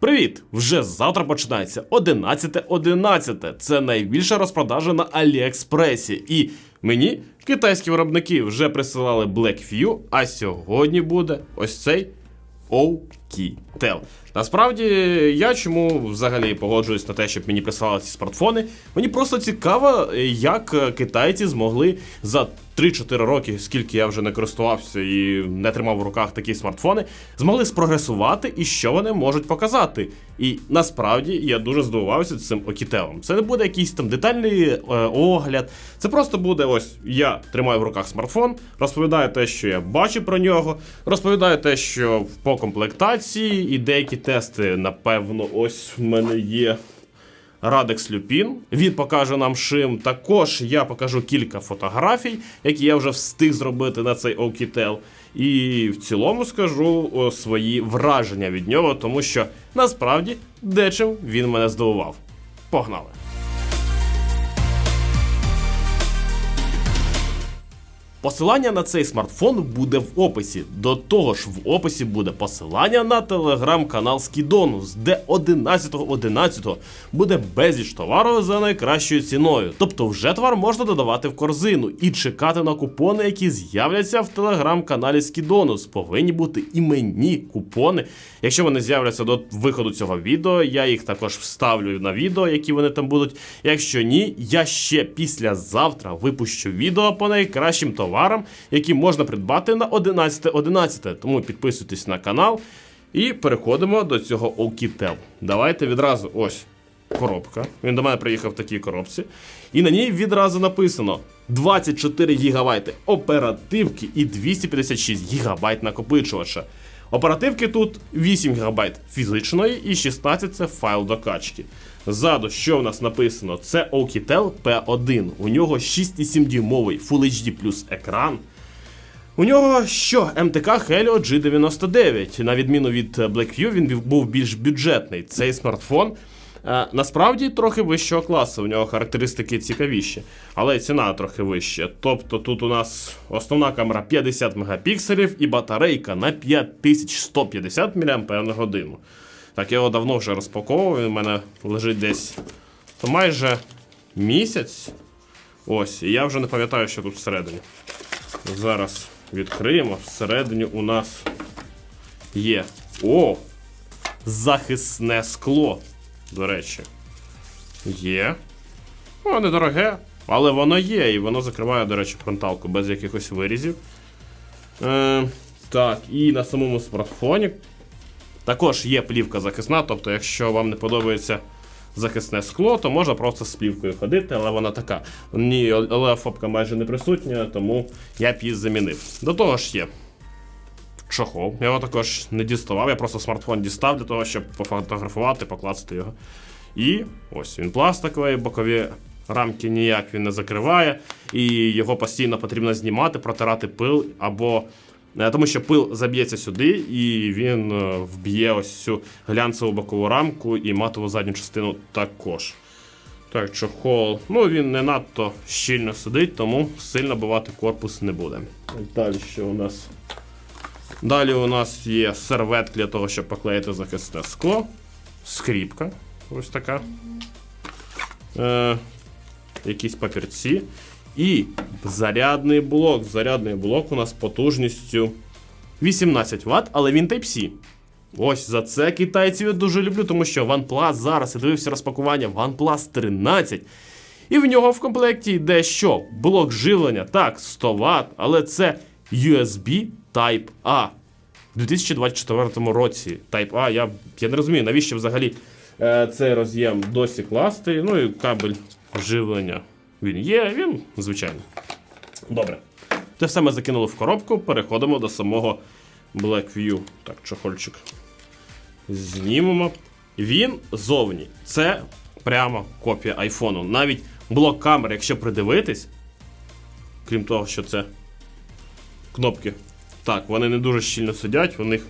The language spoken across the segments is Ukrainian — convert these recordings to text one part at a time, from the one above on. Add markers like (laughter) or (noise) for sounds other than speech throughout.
Привіт! Вже завтра починається 11.11. Це найбільша розпродажа на Аліекспресі. І мені китайські виробники вже присилали Blackview, а сьогодні буде ось цей Oukitel. Насправді, я чому взагалі погоджуюсь на те, щоб мені присилали ці смартфони. Мені просто цікаво, як е, китайці змогли за 3-4 роки, скільки я вже не користувався і не тримав в руках такі смартфони, змогли спрогресувати і що вони можуть показати. І насправді я дуже здивувався цим окітелом. Це не буде якийсь там детальний е, огляд. Це просто буде ось я тримаю в руках смартфон, розповідаю те, що я бачу про нього, розповідаю те, що по комплектації і деякі тести, напевно, ось в мене є. Радекс Люпін. Він покаже нам шим. Також я покажу кілька фотографій, які я вже встиг зробити на цей Oukitel. І в цілому скажу свої враження від нього, тому що насправді дечим він мене здивував. Погнали! Посилання на цей смартфон буде в описі. До того ж, в описі буде посилання на телеграм-канал Скідонус, де 11.11 буде безліч товару за найкращою ціною. Тобто вже товар можна додавати в корзину і чекати на купони, які з'являться в телеграм-каналі Скідонус. Повинні бути іменні купони. Якщо вони з'являться до виходу цього відео, я їх також вставлю на відео, які вони там будуть. Якщо ні, я ще післязавтра випущу відео по найкращим товарам, які можна придбати на 11.11. .11. Тому підписуйтесь на канал і переходимо до цього Oukitel. Давайте відразу ось коробка. Він до мене приїхав в такій коробці. І на ній відразу написано 24 ГБ оперативки і 256 ГБ накопичувача. Оперативки тут 8 ГБ фізичної і 16 це файл докачки. Ззаду, що в нас написано, це Oukitel P1. У нього 6,7 дюймовий Full HD плюс екран. У нього що? МТК Helio G99. На відміну від Blackview, він був більш бюджетний. Цей смартфон насправді трохи вищого класу. У нього характеристики цікавіші, але ціна трохи вища. Тобто тут у нас основна камера 50 мегапікселів і батарейка на 5150 мАч. Так, я його давно вже розпаковував, він у мене лежить десь майже місяць. Ось, і я вже не пам'ятаю, що тут всередині. Зараз відкриємо. Всередині у нас є. О! Захисне скло. До речі. Є. О, недороге, але воно є, і воно закриває, до речі, фронталку без якихось вирізів. Е, так, і на самому смартфоні також є плівка захисна, тобто, якщо вам не подобається захисне скло, то можна просто з плівкою ходити, але вона така. Ні, олеофобка майже не присутня, тому я б її замінив. До того ж є чохол. Я його також не діставав, я просто смартфон дістав для того, щоб пофотографувати, покласти його. І ось він пластиковий, бокові рамки ніяк він не закриває, і його постійно потрібно знімати, протирати пил або. е, Тому що пил заб'ється сюди, і він е, вб'є ось цю глянцеву бокову рамку і матову задню частину також. Так, чохол. Ну, він не надто щільно сидить, тому сильно бивати корпус не буде. Далі що у нас? Далі у нас є сервет для того, щоб поклеїти захисне скло. Скріпка. Ось така. Е, якісь папірці. І зарядний блок. Зарядний блок у нас потужністю 18 Вт, але він Type-C. Ось за це китайців я дуже люблю, тому що OnePlus зараз я дивився розпакування OnePlus 13. І в нього в комплекті йде що? Блок живлення, так, 100 Вт, але це USB Type-A. У 2024 році Type-A, я, я не розумію, навіщо взагалі е, цей роз'єм досі класти. Ну і кабель живлення він є, він звичайний. Добре. Це все ми закинули в коробку, переходимо до самого Blackview. Так, чохольчик. Знімемо. Він зовні. Це прямо копія айфону. Навіть блок камери, якщо придивитись, крім того, що це кнопки. Так, вони не дуже щільно сидять, у них.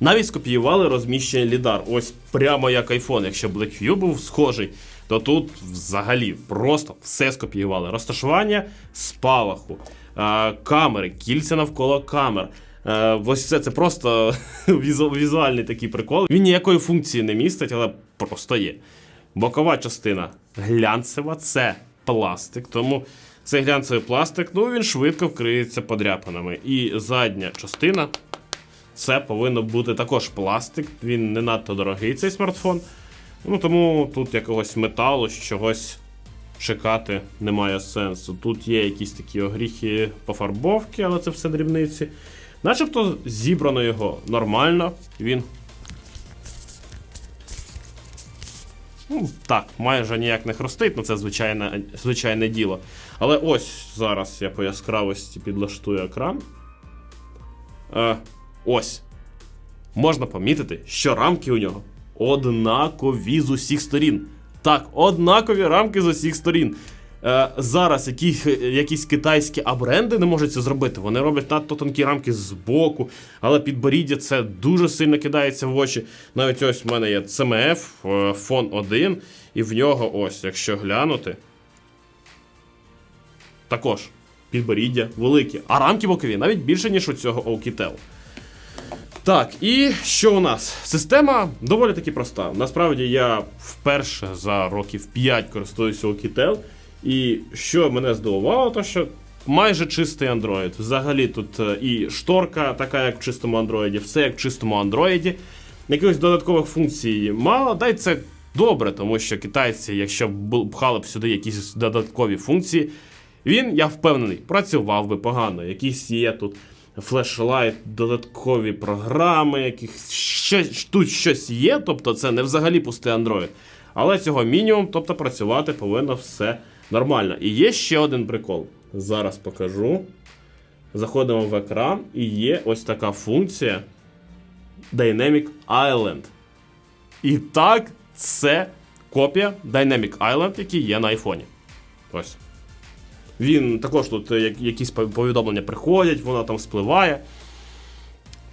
Навіть скопіювали розміщення лідар. Ось прямо як iPhone. Якщо Blackview був схожий, то тут взагалі просто все скопіювали. Розташування спалаху, е, камери, кільця навколо камер, Е, ось це, це просто (laughs) візуальний такий прикол. Він ніякої функції не містить, але просто є. Бокова частина глянцева, це пластик, тому цей глянцевий пластик, ну він швидко вкриється подряпинами. І задня частина це повинно бути також пластик. Він не надто дорогий, цей смартфон. Ну тому тут якогось металу, чогось чекати немає сенсу. Тут є якісь такі огріхи пофарбовки, але це все дрібниці. Начебто зібрано його нормально. Він. Ну, так, майже ніяк не хрустить, ну це звичайне, звичайне діло. Але ось зараз я по яскравості підлаштую екран. Е, ось. Можна помітити, що рамки у нього однакові з усіх сторін. Так, однакові рамки з усіх сторін. Е, зараз які, якісь китайські абренди не можуть це зробити. Вони роблять надто тонкі рамки з боку, але підборіддя це дуже сильно кидається в очі. Навіть ось в мене є CMF, е, фон 1, і в нього ось, якщо глянути, також підборіддя великі. А рамки бокові навіть більше, ніж у цього Oukitel. Так, і що у нас? Система доволі таки проста. Насправді я вперше за років 5 користуюся Oukitel. І що мене здивувало, то що майже чистий Android. Взагалі тут е, і шторка, така як в чистому Android, все як в чистому Android. Якихось додаткових функцій мало, да й це добре, тому що китайці, якщо б пхали б сюди якісь додаткові функції, він, я впевнений, працював би погано. Якісь є тут флешлайт, додаткові програми, яких ще, тут щось є, тобто це не взагалі пустий Android. Але цього мінімум, тобто працювати повинно все нормально. І є ще один прикол. Зараз покажу. Заходимо в екран, і є ось така функція Dynamic Island. І так, це копія Dynamic Island, який є на айфоні. Ось. Він також тут е, якісь повідомлення приходять, воно там спливає.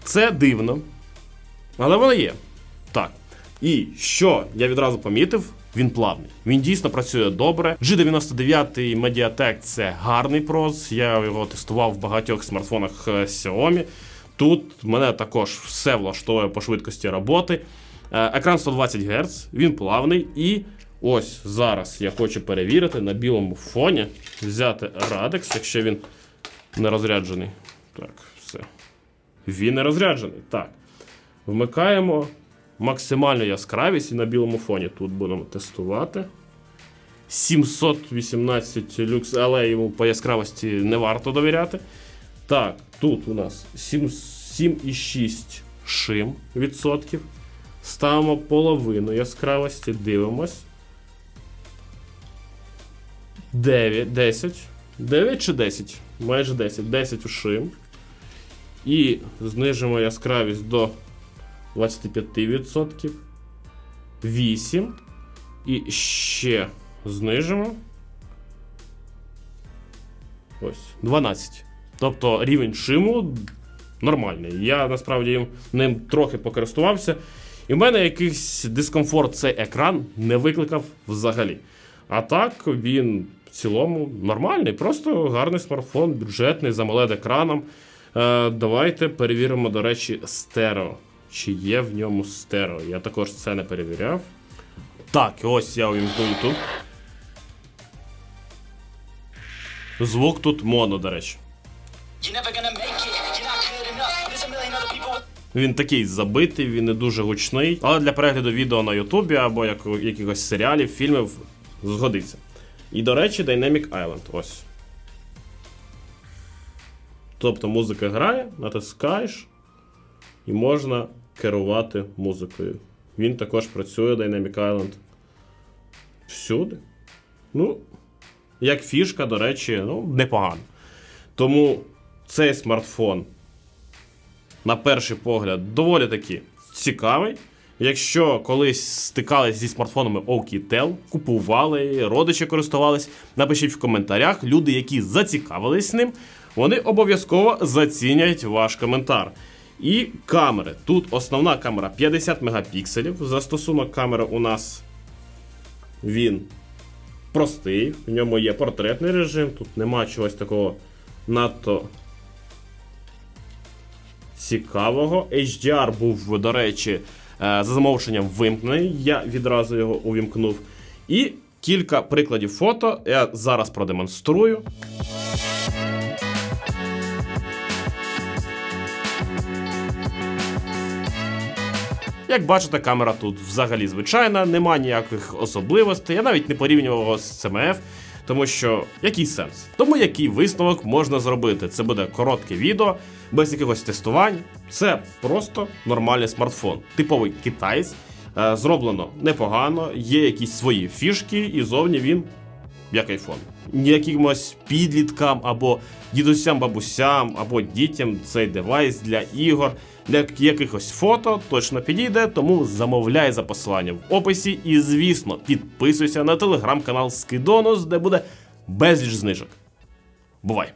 Це дивно. Але воно є. Так. І що я відразу помітив, він плавний. Він дійсно працює добре. G99 Mediatek це гарний проц. Я його тестував в багатьох смартфонах е, Xiaomi. Тут мене також все влаштовує по швидкості роботи. Е, Екран 120 Гц, він плавний. І ось зараз я хочу перевірити на білому фоні, взяти Radex, якщо він не розряджений. Так, все. Він не розряджений. Так. Вмикаємо максимальну яскравість і на білому фоні. Тут будемо тестувати. 718 люкс, але йому по яскравості не варто довіряти. Так, тут у нас 7,6 шим відсотків. Ставимо половину яскравості, дивимось. 9, 10. 9 чи 10? Майже 10. 10 у шим. І знижимо яскравість до 25%. 8. І ще знижимо. Ось. 12. Тобто рівень шиму нормальний. Я насправді ним трохи покористувався. І в мене якийсь дискомфорт цей екран не викликав взагалі. А так він в цілому нормальний, просто гарний смартфон, бюджетний, з amoled екраном. Е, давайте перевіримо, до речі, стерео. Чи є в ньому стерео? Я також це не перевіряв. Так, ось я увімкну YouTube. Звук тут моно, до речі. Він такий забитий, він не дуже гучний. Але для перегляду відео на Ютубі або як, якихось серіалів, фільмів згодиться. І, до речі, Dynamic Island. Ось. Тобто музика грає, натискаєш, і можна керувати музикою. Він також працює Dynamic Island всюди. Ну, як фішка, до речі, ну, непогано. Тому цей смартфон на перший погляд, доволі таки цікавий. Якщо колись стикались зі смартфонами Oukitel, купували, родичі користувались, напишіть в коментарях. Люди, які зацікавились ним, вони обов'язково зацінять ваш коментар. І камери. Тут основна камера 50 мегапікселів. Застосунок камери у нас він простий. В ньому є портретний режим, тут нема чогось такого надто цікавого. HDR був, до речі, е, за замовченням вимкнений. Я відразу його увімкнув. І кілька прикладів фото я зараз продемонструю. Як бачите, камера тут взагалі звичайна, нема ніяких особливостей. Я навіть не порівнював його з CMF, тому що який сенс? Тому який висновок можна зробити? Це буде коротке відео, без якихось тестувань. Це просто нормальний смартфон, типовий китайсь. Е, Зроблено непогано, є якісь свої фішки, і зовні він як айфон. Ніякимось підліткам або дідусям, бабусям, або дітям цей девайс для ігор, для якихось фото точно підійде, тому замовляй за посиланням в описі. І, звісно, підписуйся на телеграм-канал Скидонус, де буде безліч знижок. Бувай!